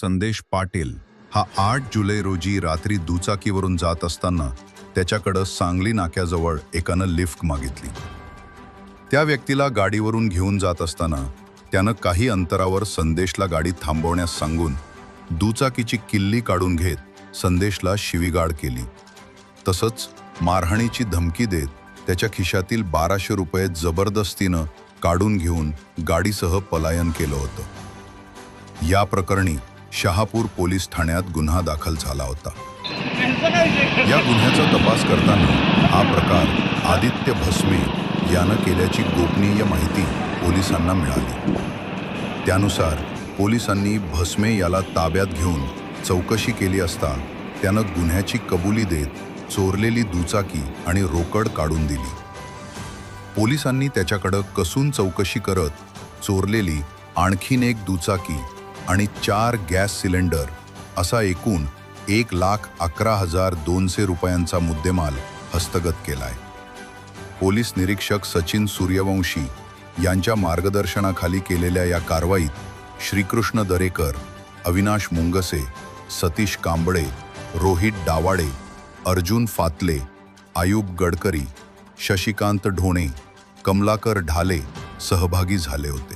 संदेश पाटील हा आठ जुलै रोजी रात्री दुचाकीवरून जात असताना त्याच्याकडं सांगली नाक्याजवळ एकानं लिफ्ट मागितली. त्या व्यक्तीला गाडीवरून घेऊन जात असताना त्यानं काही अंतरावर संदेशला गाडी थांबवण्यास सांगून दुचाकीची किल्ली काढून घेत संदेशला शिवीगाळ केली. तसंच मारहाणीची धमकी देत त्याच्या खिशातील बाराशे रुपये जबरदस्तीनं काढून घेऊन गाडीसह पलायन केलं होतं. या प्रकरणी शहापूर पोलीस ठाण्यात गुन्हा दाखल झाला होता. या गुन्ह्याचा तपास करताना हा प्रकार आदित्य भस्मे यानं केल्याची गोपनीय माहिती पोलिसांना मिळाली. त्यानुसार पोलिसांनी भस्मे याला ताब्यात घेऊन चौकशी केली असता त्यानं गुन्ह्याची कबुली देत चोरलेली दुचाकी आणि रोकड काढून दिली. पोलिसांनी त्याच्याकडं कसून चौकशी करत चोरलेली आणखीन एक दुचाकी आणि चार गॅस सिलेंडर असा एकूण एक लाख अकरा हजार दोनशे रुपयांचा मुद्देमाल हस्तगत केलाय. पोलीस निरीक्षक सचिन सूर्यवंशी यांच्या मार्गदर्शनाखाली केलेल्या या कारवाईत श्रीकृष्ण दरेकर अविनाश मुंगसे सतीश कांबळे रोहित डावाडे अर्जुन फातले आयुब गडकरी शशिकांत ढोणे कमलाकर ढाले सहभागी झाले होते.